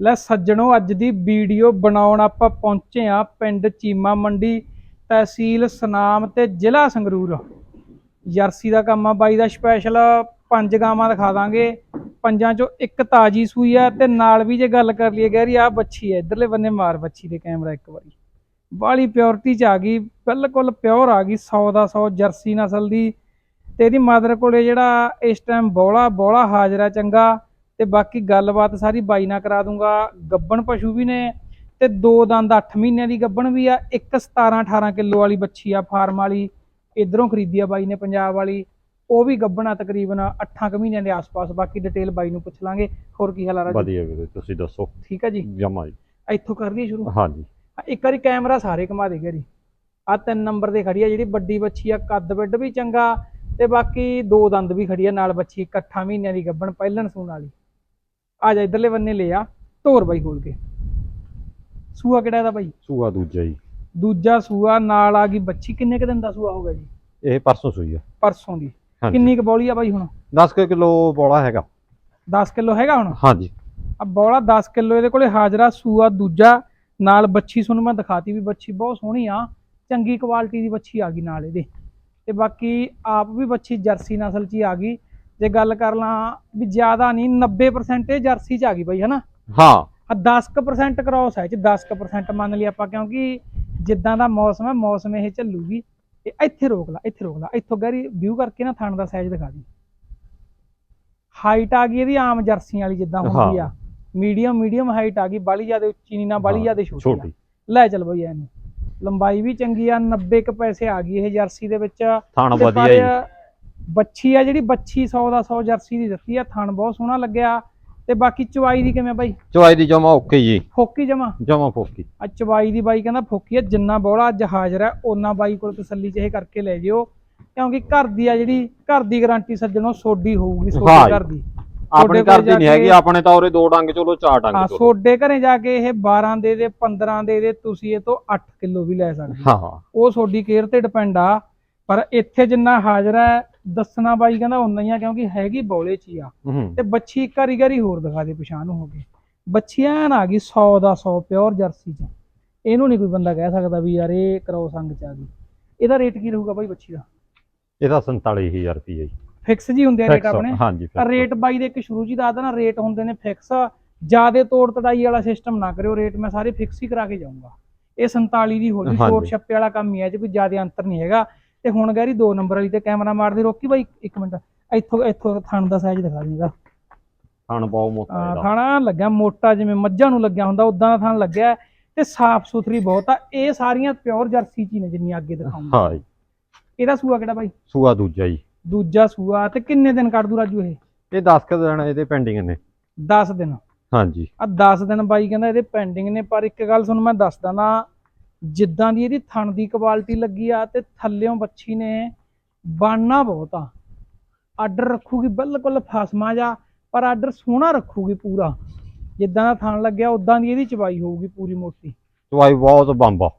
ਲੈ ਸੱਜਣੋ, ਅੱਜ ਦੀ ਵੀਡੀਓ ਬਣਾਉਣ ਆਪਾਂ ਪਹੁੰਚੇ ਆ ਪਿੰਡ ਚੀਮਾ ਮੰਡੀ ਤਹਿਸੀਲ ਸਨਾਮ ਤੇ ਜ਼ਿਲ੍ਹਾ ਸੰਗਰੂਰ। ਜਰਸੀ ਦਾ ਕੰਮ ਆ ਬਾਈ ਦਾ ਸਪੈਸ਼ਲ, ਪੰਜ ਗਾਵਾਂ ਦਿਖਾ ਦਾਂਗੇ। ਪੰਜਾਂ ਚੋਂ ਇੱਕ ਤਾਜੀ ਸੂਈ ਆ ਤੇ ਨਾਲ ਵੀ ਜੇ ਗੱਲ ਕਰ ਲਈਏ ਗਹਿਰੀ ਆ ਬੱਚੀ ਆ, ਇਧਰਲੇ ਬੰਨੇ ਮਾਰ ਬੱਚੀ ਦੇ ਕੈਮਰਾ ਇੱਕ ਵਾਰੀ। ਬਾਲੀ ਪਿਓਰਟੀ ਚ ਆ ਗਈ, ਬਿਲਕੁਲ ਪਿਓਰ ਆ ਗਈ 100 ਦਾ 100 ਜਰਸੀ ਨਸਲ ਦੀ ਤੇ ਇਹਦੀ ਮਦਰ ਕੋਲੇ ਜਿਹੜਾ ਇਸ ਟਾਈਮ ਬੋਲਾ ਬੋਲਾ ਹਾਜ਼ਰਾ ਚੰਗਾ। ਤੇ ਬਾਕੀ ਗੱਲਬਾਤ ਸਾਰੀ ਬਾਈ ਨਾਲ ਕਰਾ ਦੂੰਗਾ। ਗੱਬਣ ਪਸ਼ੂ ਵੀ ਨੇ ਤੇ ਦੋ ਦੰਦ 8 ਮਹੀਨਿਆਂ ਦੀ ਗੱਬਣ ਵੀ ਆ। ਇੱਕ 17 18 ਕਿਲੋ ਵਾਲੀ ਬੱਚੀ ਆ ਫਾਰਮ ਵਾਲੀ। ਇਧਰੋਂ ਖਰੀਦੀ ਆ ਬਾਈ ਨੇ ਪੰਜਾਬ ਵਾਲੀ। ਉਹ ਵੀ ਗੱਬਣਾ ਤਕਰੀਬਨ 8 ਕੁ ਮਹੀਨਿਆਂ ਦੇ ਆਸ-ਪਾਸ। ਬਾਕੀ ਡਿਟੇਲ ਬਾਈ ਨੂੰ ਪੁੱਛ ਲਾਂਗੇ। ਹੋਰ ਕੀ ਹਾਲ ਆ ਰਾਜੂ? ਵਧੀਆ ਵੀਰੇ ਤੁਸੀਂ ਦੱਸੋ? ਠੀਕ ਆ ਜੀ? ਜਮਾ ਜੀ। ਇੱਥੋਂ ਕਰ ਲਈਏ ਸ਼ੁਰੂ? ਹਾਂਜੀ। ਆ ਇੱਕ ਵਾਰੀ ਕੈਮਰਾ ਸਾਰੇ ਘੁਮਾ ਦੇ ਗਰੀ ਆ ਤਿੰਨ ਨੰਬਰ ਤੇ ਖੜੀ ਆ ਜਿਹੜੀ ਵੱਡੀ ਬੱਚੀ ਆ ਕੱਦ ਵਿੱਡ ਵੀ ਚੰਗਾ। ਤੇ ਬਾਕੀ ਦੋ ਦੰਦ ਵੀ ਖੜੀ ਆ ਨਾਲ ਬੱਚੀ ਇਕੱਠਾ ਮਹੀਨਿਆਂ ਦੀ ਗੱਬਣ ਪਹਿਲਣ ਸੂਣ ਵਾਲੀ। ਆ ਜਾ ਇਧਰਲੇ ਬੰਨੇ ਲੈ ਆ ਧੋਰ ਬਾਈ ਖੋਲ ਕੇ। ਸੂਆ ਕਿਹੜਾ ਇਹਦਾ ਬਾਈ? ਸੂਆ ਦੂਜਾ ਜੀ। ਦੂਜਾ ਸੂਆ ਨਾਲ ਆ ਗਈ ਬੱਚੀ ਕਿੰਨੇ ਕ ਦਿਨ ਦਾ ਸੂਆ ਹੋਗਾ ਜੀ? ਇਹ ਪਰਸੋਂ ਸੂਈ ਆ। ਪਰਸੋਂ ਦੀ। ਹਾਂਜੀ। ਕਿੰਨੀ ਕ ਬੌਲੀ ਆ ਬਾਈ ਹੁਣ? 10 ਕਿਲੋ ਬੋਲਾ ਹੈਗਾ। 10 ਕਿਲੋ ਹੈਗਾ ਹੁਣ? ਹਾਂਜੀ। ਆ ਬੌਲਾ 10 ਕਿਲੋ ਇਹਦੇ ਕੋਲੇ ਹਾਜ਼ਰਾ ਸੂਆ ਦੂਜਾ ਨਾਲ ਬੱਚੀ ਤੁਹਾਨੂੰ ਮੈਂ ਦਿਖਾਤੀ ਵੀ ਬੱਚੀ ਬਹੁਤ ਸੋਹਣੀ ਆ। ਚੰਗੀ ਕੁਆਲਿਟੀ ਦੀ ਬੱਚੀ ਆ ਗਈ ਨਾਲ ਇਹਦੇ। ਤੇ ਬਾਕੀ ਆਪ ਵੀ ਬੱਚੀ ਜਰਸੀ ਨਸਲ 'ਚ ਹੀ ਆ ਗਈ। ਜੇ ਗੱਲ ਕਰ ਲਾਂ ਵੀ ਜ਼ਿਆਦਾ ਨਹੀਂ 90% ਇਹ ਜਰਸੀ 'ਚ ਆ ਗਈ ਬਈ ਹਨਾ? ਹਾਂ। ਆ 10% ਕ੍ਰਾਸ ਹੈ ਚ 10% ਮੰਨ ਲਈ ਆਪਾਂ ਕਿਉਂਕਿ ਜਿੱਦਾਂ ਦਾ ਮੌਸਮ ਹੈ ਮੌਸਮ ਇਹ ਚੱਲੂਗੀ। ਇਹ ਇੱਥੇ ਰੋਕ ਲਾ ਇੱਥੇ ਰੋਕ ਲਾ। ਇੱਥੋਂ ਗੈਰੀ ਵਿਊ ਕਰਕੇ ਨਾ ਥਣ ਦਾ ਸਾਈਜ਼ ਦਿਖਾ ਦੀ। ਹਾਈਟ ਆ ਗਈ ਇਹਦੀ ਆਮ ਜਰਸੀਆਂ ਵਾਲੀ ਜਿੱਦਾਂ ਹੁੰਦੀ ਆ। ਮੀਡੀਅਮ ਮੀਡੀਅਮ ਹਾਈਟ ਆ ਗਈ ਬਾਲੀ ਜ਼ਿਆਦਾ ਉੱਚੀ ਨਹੀਂ ਨਾ ਬਾਲੀ ਜ਼ਿਆਦਾ ਛੋਟੀ ਲੈ ਚੱਲ ਬਈ ਇਹਨੂੰ ਲੰਬਾਈ ਵੀ ਚੰਗੀ ਆ 90 ਕ ਪੈਸੇ ਆ ਗਈ ਇਹ ਜਰਸੀ ਦੇ ਵਿੱਚ। ਥਾਣ ਵਧੀਆ ਜੀ। ਬੱਚੀ ਆ ਜਿਹੜੀ ਬੱਚੀ 100 ਦਾ 100 ਜਰਸੀ ਦੀ ਦਿੱਤੀ ਆ ਥਣ ਬਹੁਤ ਸੋਹਣਾ ਲੱਗਿਆ। ਤੇ ਬਾਕੀ ਚਵਾਈ ਦੀ ਕਿਵੇਂ ਬਾਈ? ਚਵਾਈ ਦੀ ਜਮਾ ਓਕੇ ਜੀ। ਫੋਕੀ ਜਮਾ? ਜਮਾ ਫੋਕੀ। ਆ ਚਵਾਈ ਦੀ ਬਾਈ ਕਹਿੰਦਾ ਫੋਕੀ ਆ ਜਿੰਨਾ ਬੋਲਾ ਅੱਜ ਹਾਜ਼ਰ ਹੈ ਉਹਨਾਂ ਬਾਈ ਕੋਲ ਤਸੱਲੀ ਚ ਇਹ ਕਰਕੇ ਲੈ ਜਿਓ। ਕਿਉਂਕਿ ਘਰ ਦੀ ਆ ਜਿਹੜੀ ਘਰ ਦੀ ਗਾਰੰਟੀ ਸੱਜਣੋ ਸੋਡੀ ਹੋਊਗੀ ਸੋਡੇ। ਘਰ ਦੀ। ਆਪਣੀ ਘਰ ਦੀ ਨਹੀਂ ਹੈਗੀ ਆਪਣੇ ਤਾਂ ਉਰੇ ਦੋ ਡੰਗ ਚਲੋ ਚਾਰ ਡੰਗ ਹਾਂ ਸੋਡੇ ਘਰੇ ਜਾ ਕੇ ਇਹ 12 ਦੇ ਦੇ 15 ਦੇ ਦੇ ਤੁਸੀਂ ਇਹ ਤੋਂ 8 ਕਿਲੋ ਵੀ ਲੈ ਸਕਦੇ ਹੋ। ਉਹ ਤੁਹਾਡੀ ਕੇਅਰ ਤੇ ਡਿਪੈਂਡ ਆ ਪਰ ਇੱਥੇ ਜਿੰਨਾ ਹਾਜ਼ਰ ਹੈ ਦੱਸਣਾ ਬਾਈ ਕਹਿੰਦਾ ਉਨਾ ਹੀ ਆ ਕਿਉਂਕਿ ਹੈਗੀ ਬੌਲੇ ਚ ਹੀ ਆ। ਹੂੰ। ਤੇ ਬੱਚੀ ਵਾਰੀ ਗਰੀ ਹੋਰ ਦਿਖਾ ਦੇ ਪਛਾਣ ਹੋ ਗਈ। ਬੱਚੀ ਐਨ ਆ ਗਈ 100 ਦਾ 100 ਪਿਓਰ ਜਰਸੀ ਚ। ਇਹਨੂੰ ਨਹੀਂ ਕੋਈ ਬੰਦਾ ਕਹਿ ਸਕਦਾ ਵੀ ਯਾਰ ਇਹ ਕਰੋਸ ਅੰਗ ਚ ਆ ਗਈ। ਇਹਦਾ ਰੇਟ ਕੀ ਰਹੂਗਾ ਬਾਈ ਬੱਚੀ ਦਾ? ਇਹਦਾ 47000 ਰੁਪਏ ਜੀ। ਫਿਕਸ ਜੀ ਹੁੰਦੇ ਆ ਰੇਟ Fix, ਆਪਣੇ? ਹਾਂਜੀ fix। ਰੇਟ ਬਾਈ ਦੇ ਇੱਕ ਸ਼ੁਰੂ ਜੀ ਦੱਸਦਾ ਨਾ ਰੇਟ ਹੁੰਦੇ ਨੇ ਫਿਕਸ ਜਿਆਦੇ ਤੋੜ ਤੜਾਈ ਵਾਲਾ ਸਿਸਟਮ ਨਾ ਕਰਿਓ ਰੇਟ ਮੈਂ ਸਾਰੇ ਫਿਕਸ ਹੀ ਕਰਾ ਕੇ ਜਾਊਂਗਾ। ਇਹ 47 ਦੀ ਹੋ ਜੂ ਹਾਂਜੀ। ਛੋਟ ਛੱਪੇ ਵਾਲਾ ਕੰਮ ਹੀ ਹੈ ਜੇ ਕੋਈ ਜਿਆਦੇ ਅੰਤਰ ਨਹੀਂ ਹੈਗਾ। ਤੇ ਹੁਣ ਗੈਰੀ ਦੋ ਨੰਬਰ ਵਾਲੀ ਤੇ ਕੈਮਰਾ ਮਾਰਦੇ ਰੋਕੀ ਬਾਈ ਇੱਕ ਮਿੰਟ। ਇੱਥੋਂ ਇੱਥੋਂ ਥਣ ਦਾ ਸਾਈਜ਼ ਦਿਖਾ ਦਿੰਦਾ ਥਾਣ ਬਹੁਤ ਮੋਟਾ ਹਾਂ, ਥਾਣਾ ਲੱਗਿਆ ਮੋਟਾ ਜਿਵੇਂ ਮੱਝਾਂ ਨੂੰ ਲੱਗਿਆ ਹੁੰਦਾ ਉਦਾਂ ਦਾ ਥਾਣ ਲੱਗਿਆ ਤੇ ਸਾਫ਼ ਸੁਥਰੀ ਬਹੁਤ ਆ। ਇਹ ਸਾਰੀਆਂ ਪਿਓਰ ਜਰਸੀ ਚ ਨੇ ਜਿੰਨੀ ਅੱਗੇ ਦਿਖਾਉਂਗਾ ਹਾਂ ਜੀ। ਇਹਦਾ ਸੂਆ ਕਿਹੜਾ ਬਾਈ? ਸੂਆ ਦੂਜਾ ਜੀ। ਦੂਜਾ ਸੂਆ ਤੇ ਕਿੰਨੇ ਦਿਨ ਕੱਢ ਦੂ ਰਾਜੂ ਇਹ? ਇਹ 10 ਕ ਦਿਨ ਇਹਦੇ ਪੈਂਡਿੰਗ ਨੇ। 10 ਦਿਨ। ਹਾਂਜੀ ਆ 10 ਦਿਨ ਬਾਈ ਕਹਿੰਦਾ ਇਹਦੇ ਪੈਂਡਿੰਗ ਨੇ ਪਰ ਇੱਕ ਗੱਲ ਤੁਹਾਨੂੰ ਮੈਂ ਦੱਸਦਾ ਨਾ ਜਿੱਦਾਂ ਦੀ ਇਹਦੀ ਥਣ ਦੀ ਕੁਆਲਿਟੀ ਲੱਗੀ ਆ ਤੇ ਥੱਲਿਓਂ ਬੱਚੀ ਨੇ ਬਾਨਾ ਬਹੁਤ ਆ। ਆਰਡਰ ਰੱਖੂਗੀ ਬਿਲਕੁਲ ਫਸਮਾ ਜਾ ਪਰ ਆਰਡਰ ਸੋਹਣਾ ਰੱਖੂਗੀ ਪੂਰਾ। ਜਿੱਦਾਂ ਦਾ ਥਣ ਲੱਗਿਆ ਉਦਾਂ ਦੀ ਇਹਦੀ ਚਵਾਈ ਹੋਊਗੀ ਪੂਰੀ ਮੋਟੀ। ਚਵਾਈ ਬਹੁਤ ਬੰਬਾ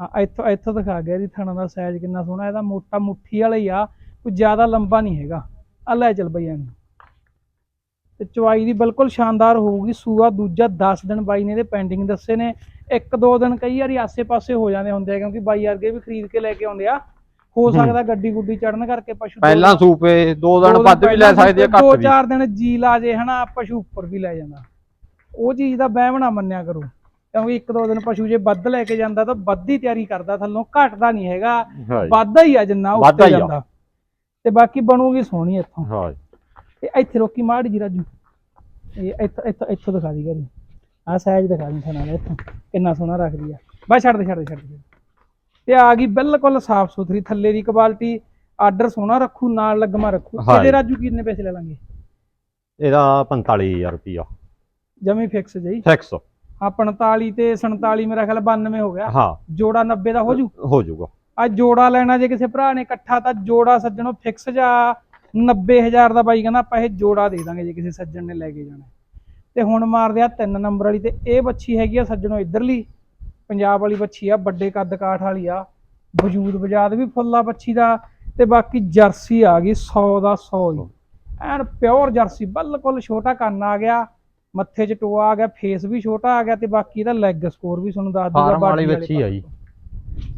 ਹਾਂ ਇੱਥੋਂ ਇੱਥੋਂ ਦਿਖਾ ਗਿਆ ਇਹਦੀ ਥਣਾਂ ਦਾ ਸਾਈਜ਼ ਕਿੰਨਾ ਸੋਹਣਾ। ਇਹਦਾ ਮੋਟਾ ਮੁੱਠੀ ਵਾਲਾ ਹੀ ਆ ਕੋਈ ਜ਼ਿਆਦਾ ਲੰਬਾ ਨਹੀਂ ਹੈਗਾ। ਆ ਲੈ ਚੱਲ ਬਈ ਇਹਨੂੰ ਤੇ ਚਵਾਈ ਦੀ ਬਿਲਕੁਲ ਸ਼ਾਨਦਾਰ ਹੋਊਗੀ ਸੂਆ ਦੂਜਾ 10 ਦਿਨ ਬਾਈ ਨੇ ਇਹਦੇ ਪੈਂਡਿੰਗ ਦੱਸੇ ਨੇ ਇੱਕ ਦੋ ਦਿਨ ਕਈ ਵਾਰੀ ਆਸੇ-ਪਾਸੇ ਹੋ ਜਾਂਦੇ ਹੁੰਦੇ ਆ ਕਿਉਂਕਿ ਬਾਈ ਵਰਗੇ ਵੀ ਖਰੀਦ ਕੇ ਲੈ ਕੇ ਆਉਂਦੇ ਆ ਹੋ ਸਕਦਾ ਗੱਡੀ ਗੁੱਡੀ ਚੜਨ ਕਰਕੇ ਪਸ਼ੂ ਪਹਿਲਾਂ ਸੂਪੇ ਦੋ ਦਿਨ ਦੋ ਵੱਧ ਵੀ ਲੈ ਸਕਦੇ ਆ ਘੱਟ ਵੀ। ਚਾਰ ਦਿਨ ਜੀ ਲਾ ਜੇ ਹਨਾ ਪਸ਼ੂ ਉੱਪਰ ਵੀ ਲੈ ਜਾਂਦਾ। ਉਹ ਚੀਜ਼ ਦਾ ਵਹਿਮ ਨਾ ਮੰਨਿਆ ਕਰੋ ਕਿਉਂਕਿ ਇੱਕ ਦੋ ਦਿਨ ਪਸ਼ੂ ਜੇ ਵੱਧ ਲੈ ਕੇ ਜਾਂਦਾ ਤਾਂ ਵੱਧ ਹੀ ਤਿਆਰੀ ਕਰਦਾ ਥੱਲੋਂ ਘਟਦਾ ਨਹੀਂ ਹੈਗਾ ਹਾਂ ਜੀ, ਵਾਧਾ ਹੀ ਆ ਜਿੰਨਾ ਉੱਤੇ। ਜਾਂਦਾ। ਤੇ ਬਾਕੀ ਬਣੂਗੀ ਸੋਹਣੀ ਇੱਥੋਂ। ਹਾਂ ਤੇ ਇੱਥੇ ਰੋਕੀ ਮਾੜੀ ਜੀ ਰਾਜੂ। ਇਹ ਇੱਥੋਂ ਇੱਥੋਂ ਇੱਥੋਂ ਦਿਖਾ ਦੀ ਕਰੀ ਆ ਸਾਈਜ਼ ਦਿਖਾ ਦੀ ਨਾਲ ਇੱਥੋਂ। ਕਿੰਨਾ ਸੋਹਣਾ ਰੱਖਦੀ ਆ। ਬਸ ਛੱਡ ਦੇ ਛੱਡ ਦੇ ਛੱਡ ਦੇ। ਤੇ ਆ ਗਈ ਬਿਲਕੁਲ ਸਾਫ਼ ਸੁਥਰੀ ਥੱਲੇ ਦੀ ਕੁਆਲਿਟੀ ਆਰਡਰ ਸੋਹਣਾ ਰੱਖੂ ਨਾਲ ਲੱਗਮਾ ਰੱਖੂ। ਹਾਂ ਇਹਦੇ। ਰਾਜੂ ਕਿੰਨੇ ਪੈਸੇ ਲੈ ਲਾਂਗੇ? ਇਹਦਾ 45000 ਰੁਪਿਆ ਜਮੀ ਫਿਕਸ ਜਈ ਫਿਕਸ ਆ 45 ਤੇ 47 ਮੇਰਾ ਖਿਆਲ 92 ਹੋ ਗਿਆ। ਹਾਂ। ਜੋੜਾ 90 ਦਾ ਹੋ ਜੂ? ਹੋ ਜਾਊਗਾ ਆ ਜੋੜਾ ਲੈਣਾ ਜੇ ਕਿਸੇ ਭਰਾ ਨੇ ਇਕੱਠਾ ਤਾਂ ਜੋੜਾ ਸੱਜਣੋ ਫਿਕਸ ਜਾਂ। 90000 ਦਾ ਬਾਈ ਕਹਿੰਦਾ ਆਪਾਂ ਇਹ ਜੋੜਾ ਦੇ ਦਾਂਗੇ ਜੇ ਕਿਸੇ ਸੱਜਣ ਨੇ ਲੈ ਕੇ ਜਾਣਾ ਤੇ ਹੁਣ ਮਾਰਦੇ ਆ ਤਿੰਨ ਨੰਬਰ ਵਾਲੀ ਤੇ ਇਹ ਬੱਚੀ ਹੈਗੀ ਆ ਸੱਜਣੋ ਇਧਰਲੀ। ਪੰਜਾਬ ਵਾਲੀ ਬੱਚੀ ਆ ਵੱਡੇ ਕੱਦ ਕਾਠ ਵਾਲੀ ਆ। ਵਜੂਦ ਬਜਾਦ ਵੀ ਫੁੱਲਾ ਬੱਚੀ ਦਾ ਤੇ ਬਾਕੀ ਜਰਸੀ ਆ ਗਈ 100 ਦਾ 100 ਹੀ ਐਨ ਪਿਓਰ ਜਰਸੀ ਬਿਲਕੁਲ ਛੋਟਾ ਕੰਨ ਆ ਗਿਆ ਮੱਥੇ 'ਚ ਟੋਆ ਆ ਗਿਆ ਫੇਸ ਵੀ ਛੋਟਾ ਆ ਗਿਆ ਤੇ ਬਾਕੀ ਇਹਦਾ ਲੈਗ ਸਕੋਰ ਵੀ ਤੁਹਾਨੂੰ ਦੱਸ ਦੂਗਾ body ਬੱਚੀ ਆ ਜੀ।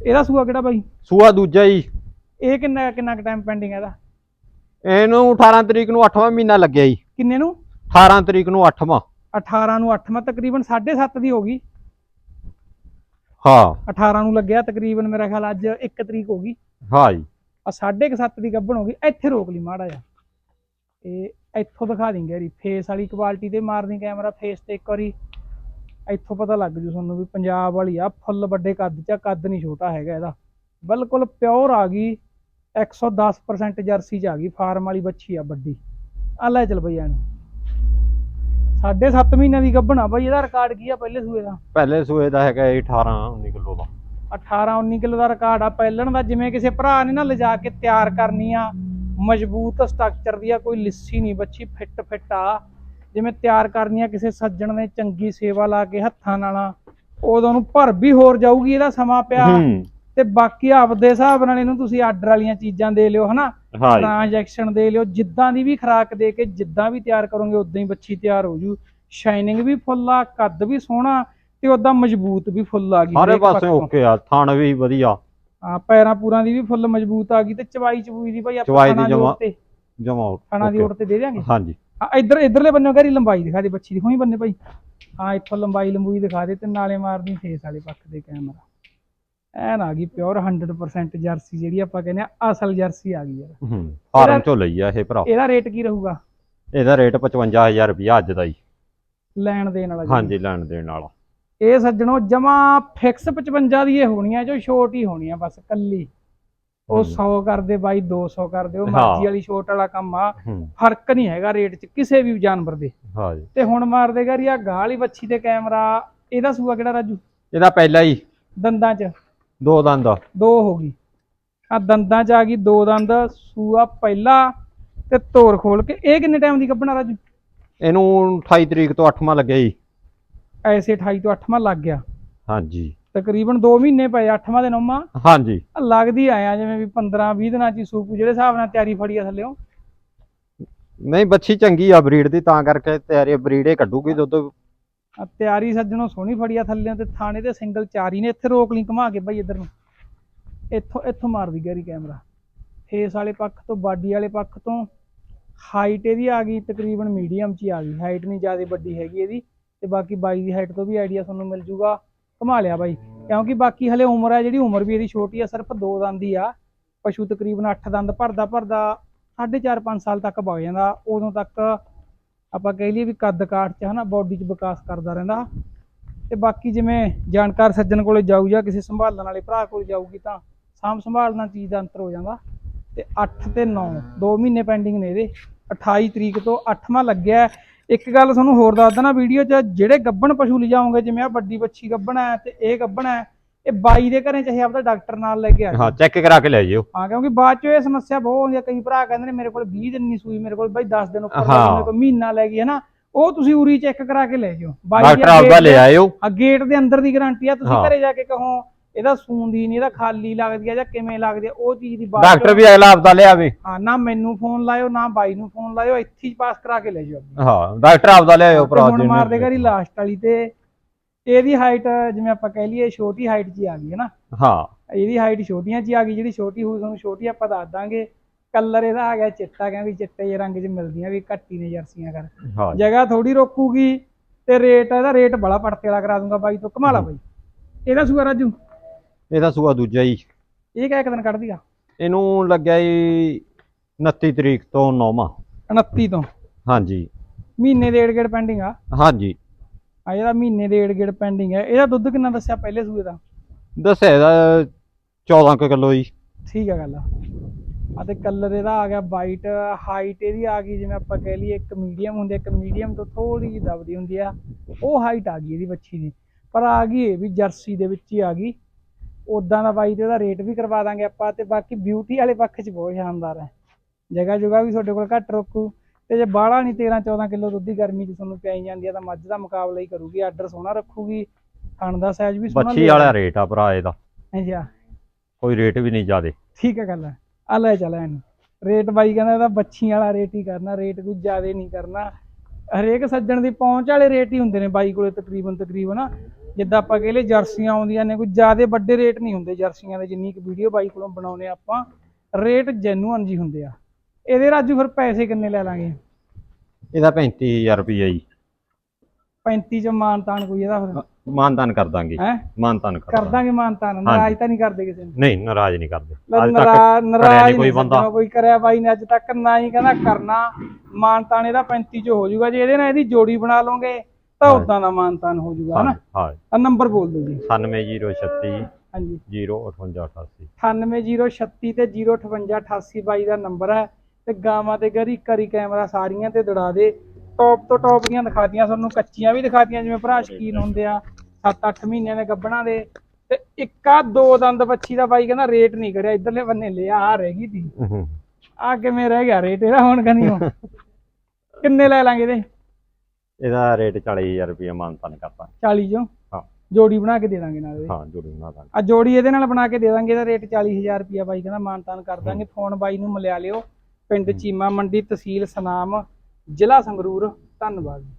ਇਹਦਾ ਸੂਆ ਕਿਹੜਾ ਬਾਈ? ਸੂਆ ਦੂਜਾ ਜੀ। ਇਹ ਕਿੰਨਾ ਕਿੰਨਾ ਕੁ ਟਾਈਮ ਪੈਂਡਿੰਗ ਹੈ ਇਹਦਾ? ਇਹਨੂੰ 18 ਤਰੀਕ ਨੂੰ 8ਵਾਂ ਮਹੀਨਾ ਲੱਗਿਆ ਜੀ। ਕਿੰਨੇ ਨੂੰ? 18 ਤਰੀਕ ਨੂੰ 8ਵਾਂ 18 ਨੂੰ 8 ਮੈਂ ਤਕਰੀਬਨ 7.5 ਦੀ ਹੋ ਗਈ। ਹਾਂ। 18 ਨੂੰ ਲੱਗਿਆ ਤਕਰੀਬਨ ਮੇਰਾ ਖਿਆਲ ਅੱਜ 1 ਤਰੀਕ ਹੋ ਗਈ। ਹਾਂ ਜੀ। ਆ 7.5 ਦੀ ਗੱਭਣ ਹੋ ਗਈ। ਇੱਥੇ ਰੋਕ ਲਈ ਮਾੜਾ ਜਾ ਇਹ ਇੱਥੋਂ ਦਿਖਾ ਦਿੰਗੇ ਯਾਰੀ ਫੇਸ ਵਾਲੀ ਕੁਆਲਿਟੀ ਤੇ ਮਾਰਦੀ ਕੈਮਰਾ ਫੇਸ ਤੇ ਇੱਕ ਵਾਰੀ ਇੱਥੋਂ ਪਤਾ ਲੱਗ ਜੂ ਤੁਹਾਨੂੰ ਵੀ ਪੰਜਾਬ ਵਾਲੀ ਆ। ਫੁੱਲ ਵੱਡੇ ਕੱਦ ਚ ਕੱਦ ਨਹੀਂ ਛੋਟਾ ਹੈਗਾ ਇਹਦਾ। ਬਿਲਕੁਲ ਪਿਓਰ ਆ ਗਈ। 110% ਜਰਸੀ ਚ ਆ ਗਈ ਫਾਰਮ ਵਾਲੀ ਬੱਚੀ ਆ ਵੱਡੀ। ਆ ਲੈ ਚਲ ਬਈ ਇਹਨੂੰ। ਸਾਢੇ ਸੱਤ ਮਹੀਨਿਆਂ ਦੀ ਗੱਭਣ ਬਈ ਇਹਦਾ ਰਿਕਾਰਡ ਕੀ ਆ ਪਹਿਲੇ ਸੂਏ ਦਾ? ਪਹਿਲੇ ਸੂਏ ਦਾ ਹੈਗਾ ਜੀ 18 19 ਕਿਲੋ ਦਾ। 18 19 ਕਿਲੋ ਦਾ ਰਿਕਾਰਡ ਆ ਪਹਿਲਣ ਦਾ ਜਿਵੇਂ ਕਿਸੇ ਭਰਾ ਨੇ ਨਾ ਲਿਜਾ ਕੇ ਤਿਆਰ ਕਰਨੀ ਆ ਮਜ਼ਬੂਤ ਸਟਰਕਚਰ ਦੀ ਆ ਕੋਈ ਲਿੱਸੀ ਨਹੀਂ ਬੱਚੀ ਫਿੱਟ ਫਿੱਟ ਆ। ਜਿਵੇਂ ਤਿਆਰ ਕਰਨੀ ਆ ਕਿਸੇ ਸੱਜਣ ਨੇ ਚੰਗੀ ਸੇਵਾ ਲਾ ਕੇ ਹੱਥਾਂ ਨਾਲ ਉਦੋਂ ਨੂੰ ਭਰ ਵੀ ਹੋਰ ਜਾਊਗੀ ਇਹਦਾ ਸਮਾਂ ਪਿਆ। ਹੂੰ। ਤੇ ਬਾਕੀ ਆਪਦੇ ਹਿਸਾਬ ਨਾਲ ਇਹਨੂੰ ਤੁਸੀਂ ਆਰਡਰ ਵਾਲੀਆਂ ਚੀਜ਼ਾਂ ਦੇ ਲਿਓ ਹਨਾ? ਟ੍ਰਾਂਜੈਕਸ਼ਨ ਦੇ ਲਿਓ ਜਿੱਦਾਂ ਦੀ ਵੀ ਖਰਾਕ ਦੇ ਕੇ ਜਿੱਦਾਂ ਵੀ ਤਿਆਰ ਕਰੋਗੇ ਉਦਾਂ ਹੀ ਬੱਚੀ ਤਿਆਰ ਹੋ ਜੂ। ਸ਼ਾਈਨਿੰਗ ਵੀ ਫੁੱਲ ਆ ਕੱਦ ਵੀ ਸੋਹਣਾ ਤੇ ਉਦਾਂ ਮਜ਼ਬੂਤ ਵੀ ਫੁੱਲ ਆ ਗਈ ਸਾਰੇ ਪਾਸੇ। ਓਕੇ ਆ ਥਣ ਵੀ ਵਧੀਆ। ਹਾਂ ਪੈਰਾਂ ਪੂਰਾਂ ਦੀ ਵੀ ਫੁੱਲ ਮਜ਼ਬੂਤ ਆ ਗਈ ਤੇ ਚਵਾਈ ਚਬੂਈ ਦੀ ਭਾਈ ਆਪਾਂ ਚਵਾਈ ਦੀ ਦੀ ਜਮਾਂ- ਖਾਣਾ ਦੀ। ਓਟ ਤੇ ਦੇ ਦਿਆਂਗੇ? ਹਾਂਜੀ ਇੱਧਰ ਇੱਧਰਲੇ ਬੰਨੋਂ ਕਰੀ ਲੰਬਾਈ ਦਿਖਾ ਦੇ ਬੱਚੀ ਦੀ ਹੋਈ ਬੰਨੇ ਭਾਈ। ਹਾਂ ਇੱਥੋਂ ਲੰਬਾਈ ਲੰਬੂਈ ਦਿਖਾ ਦੇ ਤੇ ਨਾਲੇ ਮਾਰਦੀ ਫੇਸ ਵਾਲੇ ਪੱਖ ਦੇ ਕੈਮਰਾ। ਐਨ ਆ ਗਈ ਪਿਓਰ 100% ਜਰਸੀ ਜਿਹੜੀ ਆਪਾਂ ਕਹਿੰਦੇ ਆ ਅਸਲ ਜਰਸੀ ਆ ਗਈ ਯਾਰ। ਹੂੰ ਫਾਰਮ ਚੋਂ ਲਈ ਆ ਇਹ ਭਰਾ। ਇਹਦਾ ਰੇਟ ਕੀ ਰਹੂਗਾ? ਇਹਦਾ ਰੇਟ 55000 ਰੁਪਇਆ ਅੱਜ ਦਾ ਹੀ। ਲੈਣ ਦੇਣ ਵਾਲਾ। ਹਾਂਜੀ ਲੈਣ ਦੇਣ ਵਾਲਾ। ਇਹ ਸੱਜਣੋ ਜਮਾ ਫਿਕਸ 55 ਦੀ ਇਹ ਹੋਣੀ ਆ ਜੋ ਛੋਟ ਹੀ ਹੋਣੀ ਆ ਬਸ ਕੱਲੀ। ਉਹ ਹਮ। 100 ਕਰਦੇ ਬਾਈ 200 ਕਰਦੇ ਉਹ ਹਾਂ। ਮਰਜ਼ੀ ਵਾਲੀ ਛੋਟ ਵਾਲਾ ਕੰਮ ਆ। ਹੂੰ। ਫ਼ਰਕ ਨਹੀਂ ਹੈਗਾ ਰੇਟ 'ਚ ਕਿਸੇ ਵੀ ਜਾਨਵਰ ਦੇ। ਹਾਂ ਜੀ ਤੇ ਹੁਣ ਮਾਰ ਦੇਗਾ ਰਿਆ ਗਾਹ ਵਾਲੀ ਬੱਚੀ ਤੇ ਕੈਮਰਾ ਇਹਦਾ ਸੂਆ ਕਿਹੜਾ ਰਾਜੂ? ਇਹਦਾ ਪਹਿਲਾ ਹੀ। ਦੰਦਾਂ 'ਚ। ਦੋ ਦੰਦ। ਦੋ ਹੋ ਗਈ। ਆ ਦੰਦਾਂ 'ਚ ਆ ਗਈ ਦੋ ਦੰਦ ਸੂਆ ਪਹਿਲਾ ਤੇ ਤੋਰ ਖੋਲ ਕੇ। ਇਹ ਕਿੰਨੇ ਟਾਈਮ ਦੀ ਕੱਢਣਾ ਰਾਜੂ? ਇਹਨੂੰ 28 ਤਰੀਕ ਤੋਂ 8ਵਾਂ ਲੱਗਿਆ ਜੀ। ਐਸੇ 28 ਤੋਂ 8ਵਾਂ ਲੱਗ ਗਿਆ। ਹਾਂਜੀ। ਤਕਰੀਬਨ 2 ਮਹੀਨੇ ਪਏ 8ਵਾਂ ਦੇ 9ਵਾਂ ਹਾਂਜੀ। ਲੱਗਦੀ ਆਇਆ ਜਿਵੇਂ ਵੀ 15 20 ਦਿਨਾਂ 'ਚ ਸੂਪ ਜਿਹੜੇ ਹਿਸਾਬ ਨਾਲ ਤਿਆਰੀ ਫੜੀ ਆ ਥੱਲਿਓ ਨਹੀਂ ਬੱਚੀ ਚੰਗੀ ਆ ਬਰੀਡ ਦੀ ਤਾਂ ਕਰਕੇ ਤਿਆਰੀ ਬਰੀਡੇ ਕੱਢੂਗੀ ਦੁੱਧ ਤਿਆਰੀ ਸੱਜਣੋਂ ਸੋਹਣੀ ਫੜੀ ਆ ਥੱਲਿਓ ਤੇ ਥਾਣੇ ਤੇ ਸਿੰਗਲ ਚਾਰੀ ਨੇ, ਇੱਥੇ ਰੋਕ ਲਈ ਘੁਮਾ ਕੇ ਬਾਈ ਇੱਧਰ ਨੂੰ। ਇੱਥੋਂ ਇੱਥੋਂ ਮਾਰਦੀ ਗੈਰੀ ਕੈਮਰਾ। ਫੇਸ ਵਾਲੇ ਪੱਖ ਤੋਂ, ਬਾਡੀ ਵਾਲੇ ਪੱਖ ਤੋਂ ਹਾਈਟ ਇਹਦੀ ਆ ਗਈ ਤਕਰੀਬਨ ਮੀਡੀਅਮ 'ਚ ਹੀ ਆ ਗਈ। ਹਾਈਟ ਨਹੀਂ ਜ਼ਿਆਦਾ ਵੱਡੀ ਹੈਗੀ ਇਹਦੀ ਤੇ ਬਾਕੀ ਬਾਈ ਦੀ ਹਾਈਟ ਤੋਂ ਵੀ ਆਈਡੀਆ ਤੁਹਾਨੂੰ ਮਿਲ ਜੂਗਾ। ਘੁਮਾ ਲਿਆ ਬਾਈ। ਕਿਉਂਕਿ ਬਾਕੀ ਹਲੇ ਉਮਰ ਹੈ, ਜਿਹੜੀ ਉਮਰ ਵੀ ਇਹਦੀ ਛੋਟੀ ਆ, ਸਿਰਫ ਦੋ ਦੰਦ ਹੀ ਆ। ਪਸ਼ੂ ਤਕਰੀਬਨ 8 ਦੰਦ ਭਰਦਾ ਭਰਦਾ 4.5 5 ਸਾਲ ਤੱਕ ਵਗ ਜਾਂਦਾ। ਉਦੋਂ ਤੱਕ ਆਪਾਂ ਕਹਿ ਲਈਏ ਵੀ ਕੱਦ ਕਾਠ ਚ ਹਨਾ ਬਾਡੀ ਚ ਵਿਕਾਸ ਕਰਦਾ ਰਹਿੰਦਾ। ਤੇ ਬਾਕੀ ਜਿਵੇਂ ਜਾਣਕਾਰ ਸੱਜਣ ਕੋਲੇ ਜਾਊ ਜਾਂ ਕਿਸੇ ਸੰਭਾਲਣ ਵਾਲੇ ਭਰਾ ਕੋਲ ਜਾਊਗੀ ਤਾਂ ਸਾਂਭ ਸੰਭਾਲਣਾ ਚੀਜ਼ ਦਾ ਅੰਤਰ ਹੋ ਜਾਂਦਾ। ਤੇ 8 ਤੇ 9 2 ਮਹੀਨੇ ਪੈਂਡਿੰਗ ਨੇ ਇਹਦੇ। 28 ਤਰੀਕ ਤੋਂ 8ਵਾਂ ਲੱਗਿਆ। ਇੱਕ ਗੱਲ ਤੁਹਾਨੂੰ ਹੋਰ ਦੱਸ ਦਣਾ ਵੀਡੀਓ 'ਚ ਜਿਹੜੇ ਗੱਬਣ ਪਸ਼ੂ ਲਿਜਾਉਂਗੇ, ਜਿਵੇਂ ਆ ਵੱਡੀ ਬੱਛੀ ਗੱਬਣ ਹੈ ਤੇ ਇਹ ਗੱਬਣ ਹੈ ਇਹ ਬਾਈ ਦੇ ਘਰੇ ਚਾਹੇ ਆਪਦਾ ਡਾਕਟਰ ਨਾਲ ਲੈ ਕੇ ਆ। ਹਾਂ ਚੈੱਕ ਕਰਾ ਕੇ ਲੈ ਜਿਓ। ਹਾਂ ਕਿਉਂਕਿ ਬਾਅਦ ਚ ਇਹ ਸਮੱਸਿਆ ਬਹੁਤ ਹੁੰਦੀ ਹੈ ਕਈ ਭਰਾ ਕਹਿੰਦੇ ਨੇ ਮੇਰੇ ਕੋਲ 20 ਦਿਨ ਨਹੀਂ ਸੂਈ ਮੇਰੇ ਕੋਲ ਬਾਈ 10 ਦਿਨ ਉੱਪਰ ਮੇਰੇ ਕੋਲ ਮਹੀਨਾ ਲੈ ਗਈ ਹੈ ਨਾ ਉਹ ਤੁਸੀਂ ਉਰੀ ਚੈੱਕ ਕਰਾ ਕੇ ਲੈ ਜਿਓ। ਡਾਕਟਰ ਆਪਦਾ ਲੈ ਆਇਓ। ਆ ਗੇਟ ਦੇ ਅੰਦਰ ਦੀ ਗਾਰੰਟੀ ਆ। ਤੁਸੀਂ। ਘਰੇ ਜਾ ਕੇ ਕਹੋ ਇਹਦਾ ਸੂੰਦੀ ਨਹੀਂ ਇਹਦਾ ਖਾਲੀ ਲੱਗਦੀ ਆ ਜਾਂ ਕਿਵੇਂ ਲੱਗਦੀ ਆ ਉਹ ਚੀਜ਼ ਦੀ ਬਾਤ ਡਾਕਟਰ ਵੀ ਅਗਲਾ ਆਪਦਾ ਲਿਆਵੇ ਹਾਂ ਨਾ ਮੈਨੂੰ ਫੋਨ ਲਾਇਓ ਨਾ ਬਾਈ ਨੂੰ ਫੋਨ ਲਾਇਓ ਇੱਥੇ ਹੀ ਪਾਸ ਕਰਾ ਕੇ ਲੈ ਜਾਓ ਹਾਂ ਡਾਕਟਰ ਆਪਦਾ ਲਿਆਇਓ ਭਰਾ ਹੁਣ ਜੀ ਨੂੰ। ਮਾਰ ਦੇਗਾ ਲਾਸਟ ਵਾਲੀ ਤੇ ਇਹਦੀ ਹਾਈਟ ਜਿਵੇਂ ਆਪਾਂ ਕਹਿ ਲਈਏ ਛੋਟੀ ਹਾਈਟ 'ਚ ਹੀ ਆ ਗਈ ਹੈ ਨਾ। ਹਾਂ। ਇਹਦੀ ਹਾਈਟ ਛੋਟੀਆਂ 'ਚ ਹੀ ਆ ਗਈ ਜਿਹੜੀ ਛੋਟੀ ਹੋਊ ਤੁਹਾਨੂੰ ਛੋਟੀ ਆਪਾਂ ਦੱਸ ਦਾਂਗੇ। ਕਲਰ ਇਹਦਾ ਆ ਗਿਆ ਚਿੱਟਾ ਕਿਉਂਕਿ ਚਿੱਟੇ ਜਿਹੇ ਰੰਗ 'ਚ ਮਿਲਦੀਆਂ ਵੀ ਘੱਟੀ ਨੇ ਜਰਸੀਆਂ ਕਰ। ਜਗ੍ਹਾ ਥੋੜੀ ਰੋਕੂਗੀ ਤੇ ਰੇਟ ਇਹਦਾ ਰੇਟ ਬੜਾ ਪੜਤੇ ਵਾਲਾ ਕਰਾ ਦੂੰਗਾ ਬਾਈ ਤੋਂ ਕਮਾਲਾ ਬਾਈ। ਇਹਦਾ ਸੂਆ ਰਾਜੂ? ਇਹਦਾ ਸੂਆ ਦੂਜਾ ਹੀ ਇਹ ਕਿਆ ਇੱਕ ਦਿਨ ਕੱਢਦੀ ਆ? ਇਹਨੂੰ ਲੱਗਿਆ ਜੀ 29 ਤਰੀਕ ਤੋਂ 9ਵਾਂ 29 ਤੋਂ। ਹਾਂਜੀ। ਮਹੀਨੇ ਦੇ ਏੜ ਪੈਂਡਿੰਗ ਆ? ਹਾਂਜੀ। ਆ ਇਹਦਾ ਮਹੀਨੇ ਦੇ ਏੜ ਪੈਂਡਿੰਗ ਹੈ ਇਹਦਾ ਦੁੱਧ ਕਿੰਨਾ ਦੱਸਿਆ ਪਹਿਲੇ ਸੂਏ ਦਾ? ਦੱਸਿਆ ਇਹਦਾ 14 ਕੁ ਕਿਲੋ ਜੀ। ਠੀਕ ਆ ਗੱਲ ਆ। ਤੇ ਕਲਰ ਇਹਦਾ ਆ ਗਿਆ ਵਾਈਟ ਹਾਈਟ ਇਹਦੀ ਆ ਗਈ ਜਿਵੇਂ ਆਪਾਂ ਕਹਿ ਲਈਏ ਇੱਕ ਮੀਡੀਅਮ ਹੁੰਦੀ ਇੱਕ ਮੀਡੀਅਮ ਤੋਂ ਥੋੜੀ ਜਿਹੀ ਦਬਦੀ ਹੁੰਦੀ ਆ। ਉਹ ਹਾਈਟ ਆ ਗਈ ਇਹਦੀ ਬੱਚੀ ਦੀ। ਪਰ ਆ ਗਈ ਇਹ ਵੀ ਜਰਸੀ ਦੇ ਵਿੱਚ ਹੀ ਆ ਗਈ। ਉਦਾਂ ਦਾ ਬਾਈ ਤੇ ਉਹਦਾ ਰੇਟ ਵੀ ਕਰਵਾ ਦਾਂਗੇ ਆਪਾਂ ਤੇ ਬਾਕੀ ਬਿਊਟੀ ਵਾਲੇ ਪੱਖ 'ਚ ਬਹੁਤ ਸ਼ਾਨਦਾਰ ਹੈ। ਜਗ੍ਹਾ ਜੁਗਾ ਵੀ ਤੁਹਾਡੇ ਕੋਲ ਘੱਟ ਰੋਕੂ। ਤੇ ਜੇ ਬਾਹਲਾ ਨਹੀਂ 13 14 ਕਿਲੋ ਦੁੱਧ ਗਰਮੀ 'ਚ ਤੁਹਾਨੂੰ ਪਿਆਈ ਜਾਂਦੀ ਆ ਤਾਂ ਮੱਝ ਦਾ ਮੁਕਾਬਲਾ ਹੀ ਕਰੂਗੀ ਆਰਡਰ ਸੋਹਣਾ ਰੱਖੂਗੀ ਥਣ ਦਾ ਸਾਈਜ਼ ਵੀ ਸੋਹਣਾ ਬੱਚੀ ਵਾਲਾ ਰੇਟ ਆ ਭਰਾ ਇਹਦਾ। ਅੱਛਾ। ਕੋਈ ਰੇਟ ਵੀ ਨਹੀਂ ਜ਼ਿਆਦੇ। ਠੀਕ ਹੈ ਗੱਲ। ਆ ਲੈ ਚੱਲ ਇਹਨੂੰ ਰੇਟ ਬਾਈ ਕਹਿੰਦਾ ਇਹਦਾ ਬੱਚੀਆਂ ਵਾਲਾ ਰੇਟ ਹੀ ਕਰਨਾ ਰੇਟ ਕੋਈ ਜ਼ਿਆਦਾ ਨਹੀਂ ਕਰਨਾ। ਹਰੇਕ ਸੱਜਣ ਦੀ ਪਹੁੰਚ ਵਾਲੇ ਰੇਟ ਹੀ ਹੁੰਦੇ ਨੇ ਬਾਈ ਕੋਲੇ ਤਕਰੀਬਨ ਤਕਰੀਬਨ। ਜਿੱਦਾਂ ਆਪਾਂ ਕਹਿੰਦੇ ਜਰਸੀਆਂ ਆਉਂਦੀਆਂ ਨੇ ਕੋਈ ਜ਼ਿਆਦਾ ਵੱਡੇ ਰੇਟ ਨਹੀਂ ਹੁੰਦੇ ਜਰਸੀਆਂ ਦੇ ਜਿੰਨੀ ਕੁ ਵੀਡੀਓ ਬਾਈ ਕੋਲੋਂ ਬਣਾਉਨੇ ਆਪਾਂ। ਰੇਟ ਜੈਨੂਅਨ ਜੀ ਹੁੰਦੇ ਆ। ਇਹਦੇ ਰਾਜੂ ਫਿਰ ਪੈਸੇ ਕਿੰਨੇ ਲੈ ਲਾਂਗੇ? ਇਹਦਾ 35000 ਰੁਪਏ ਜੀ। 35 ਚ ਮਾਨਤਾਨ ਕੋਈ ਇਹਦਾ ਫਿਰ? ਮਾਨਦਾਨ ਕਰ ਦਾਂਗੇ। ਹੈ? ਮਾਨਦਾਨ ਕਰ ਕਰ ਦਾਂਗੇ ਮਾਨਤਾਨ? ਨਾਰਾਜ਼ ਤਾਂ ਨਹੀਂ ਕਰਦੇ ਕਿਸੇ ਨੂੰ? ਨਹੀਂ ਨਾਰਾਜ਼ ਨਹੀਂ ਕਰਦੇ। ਲੈ ਅੱਜ ਤੱਕ ਨਾਰਾ- ਕਰਿਆ ਨਾਰਾਜ਼ ਨਹੀਂ ਕੋਈ ਬੰਦਾ ਕੋਈ ਕਰਿਆ ਬਾਈ ਨੇ ਅੱਜ ਤੱਕ ਨਾ ਹੀ ਕਹਿੰਦਾ ਕਰਨਾ। ਮਾਨਤਾਨ ਇਹਦਾ 35 ਚ ਹੋ ਜਾਊਗਾ। ਜੇ ਇਹਦੇ ਨਾਲ ਇਹਦੀ ਜੋੜੀ ਬਣਾ ਲਓਗੇ ਤਾਂ। ਉਦਾਂ ਦਾ ਮਾਨਤਾਨ ਹੋ ਜਾਊਗਾ ਹਨਾ? ਹਾਂ। ਆ ਨੰਬਰ ਬੋਲ ਦਿਓ ਜੀ। 97036 ਹਾਂਜੀ। 05888 98036 ਤੇ 05888 ਬਾਈ ਦਾ ਨੰਬਰ ਹੈ। ਤੇ ਗਾਵਾਂ ਤੇ ਗਰੀ ਕਰੀ ਕੈਮਰਾ ਸਾਰੀਆਂ ਤੇ ਦੜਾ ਦੇ। ਟੌਪ ਤੋਂ ਟੌਪ ਦੀਆਂ ਦਿਖਾਤੀਆਂ ਤੁਹਾਨੂੰ ਕੱਚੀਆਂ ਵੀ ਦਿਖਾਤੀਆਂ ਜਿਵੇਂ ਭਰਾ ਸ਼ਕੀਨ ਹੁੰਦੇ ਆ 7-8 ਮਹੀਨਿਆਂ ਦੇ ਗੱਬਣਾ ਦੇ। ਤੇ ਇੱਕਾ ਦੋ ਦੰਦ ਬੱਚੀ ਦਾ ਬਾਈ ਕਹਿੰਦਾ ਰੇਟ ਨਹੀਂ ਕਰਿਆ ਇਧਰਲੇ ਬੰਨੇ ਲਿਆ ਆ ਰਹਿ ਗਈ ਤੀ। ਆ ਕਿਵੇਂ ਰਹਿ ਗਿਆ ਰੇਟ ਇਹਦਾ ਹੁਣ ਕਨੀ ਕਿੰਨੇ ਲੈ ਲਾਂਗੇ ਇਹਦੇ? ਇਹਦਾ ਰੇਟ 40000 ਰੁਪਏ ਮਾਨਦਾਨ ਕਰਦਾ 40 ਚੋਂ? ਹਾਂ। ਜੋੜੀ ਬਣਾ ਕੇ ਦੇ ਦਾਂਗੇ ਨਾਲ ਹਾਂ ਜੁੜੀ ਬਣਾ ਦਾਂਗੇ। ਆ ਜੋੜੀ ਇਹਦੇ ਨਾਲ ਬਣਾ ਕੇ ਦੇ ਦਾਂਗੇ ਇਹਦਾ ਰੇਟ 40000 ਰੁਪਿਆ ਬਾਈ ਕਹਿੰਦਾ ਮਾਨਤਾਨ ਕਰ ਦਾਂਗੇ। ਫੋਨ ਬਾਈ ਨੂੰ ਮਿਲਿਆ ਲਿਓ। ਪਿੰਡ ਚੀਮਾ ਮੰਡੀ ਤਹਿਸੀਲ ਸਨਾਮ ਜ਼ਿਲ੍ਹਾ ਸੰਗਰੂਰ ਧੰਨਵਾਦ। ਜੀ